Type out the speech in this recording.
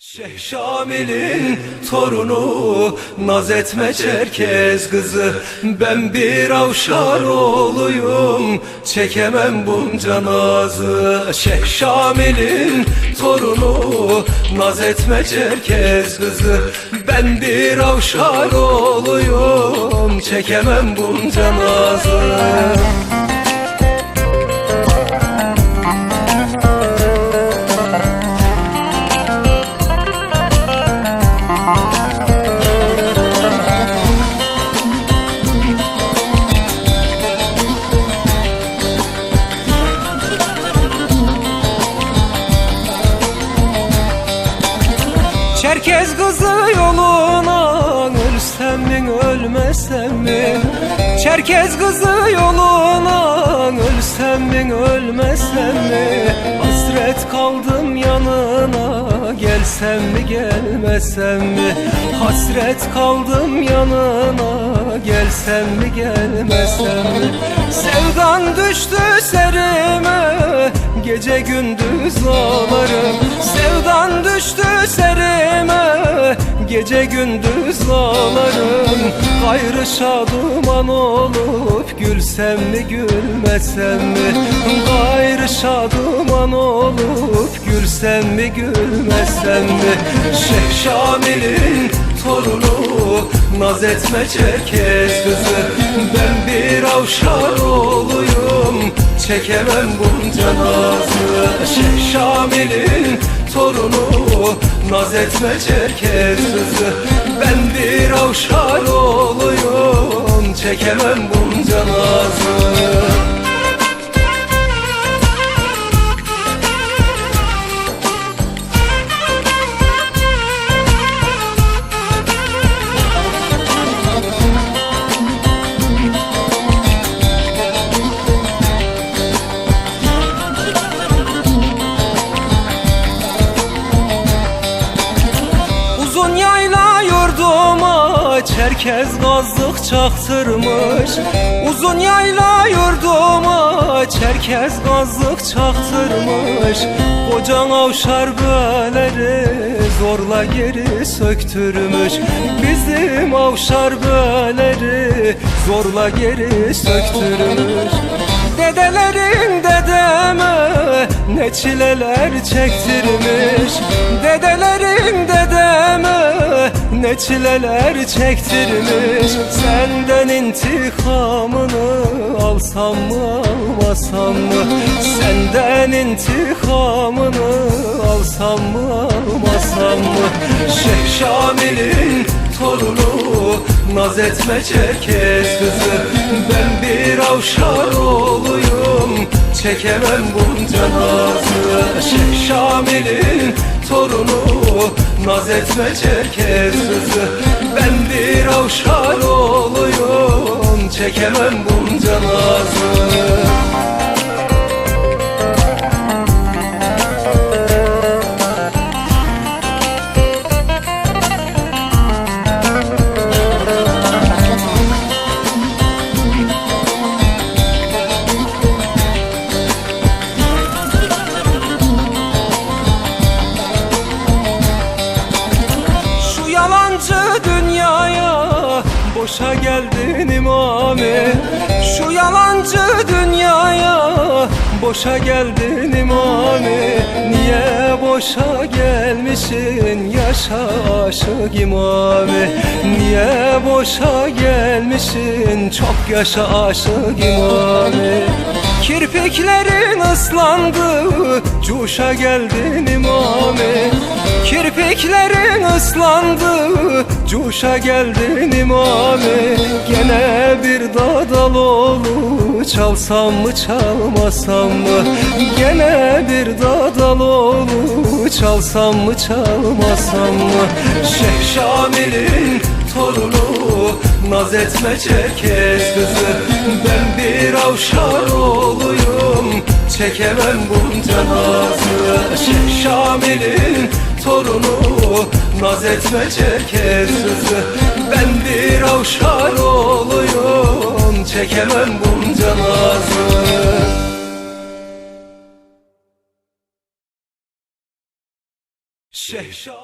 Şeyh Şamil'in torunu Naz etme Çerkez kızı. Ben bir avşar oğluyum Çekemem bunca nazı. Şeyh Şamil'in torunu Naz etme Çerkez kızı. Ben bir avşar oğluyum Çekemem bunca nazı Mi ölmesem mi? Çerkez kızı yoluna Ölsem mi? Ölmesem mi? Hasret kaldım yanına Gelsem mi gelmesem mi? Hasret kaldım yanına Gelsem mi gelmesem mi? Sevdan düştü serime Gece gündüz ağlarım. Sevdan düştü serime Gece gündüz ağlarım Gayrı şaduman olup Gülsem mi gülmesem mi? Gayrı şaduman olup Gülsem mi gülmesem mi? Şeyh Şamil'in torunu Naz etme Çerkez kızı. Ben bir avşar oğluyum Çekemem bunca nazı Şeyh Şamil'in torunu Naz etme Çerkez kızı Ben bir avşar oğluyum Çekemem bunca nazı Çerkez gazlık çaktırmış. Uzun yayla yurduma Çerkez gazlık çaktırmış. Kocan avşar böleri Zorla geri söktürmüş. Bizim avşar böleri Zorla geri söktürmüş. Dedelerin dedeme ne çileler çektirmiş. Dedelerin dedeme ne çileler çektirmiş. Senden intikamını alsam mı almasam mı? Senden intikamını alsam mı almasam mı? Şeyh Şamil'in torunu Naz etme Çerkez kızı Ben bir avşar oğluyum Çekemem bunca nazı. Şeyh Şamil'in torunu Naz etme Çerkez kızı Ben bir avşar oğluyum Çekemem bunca nazı boşa geldin imami Şu yalancı dünyaya boşa geldin imami Niye boşa gelmişsin yaşa aşık imami Niye boşa gelmişsin çok yaşa aşık imami Kirpiklerin ıslandı Cuşa geldin imami Kirpiklerin ıslandı. Cuşa geldin imami Gene bir dadaloğlu Çalsam mı çalmasam mı? Gene bir dadaloğlu Çalsam mı çalmasam mı? Şeyh Şamil'in torunu Naz etme Çerkez kızı Ben bir avşar oğluyum Çekemem bunca nazı. Şeyh Şamil'in torunu Naz etme Çerkez kızı Ben bir avşar oğluyum Çekemem bunca nazı. Şeyh Şah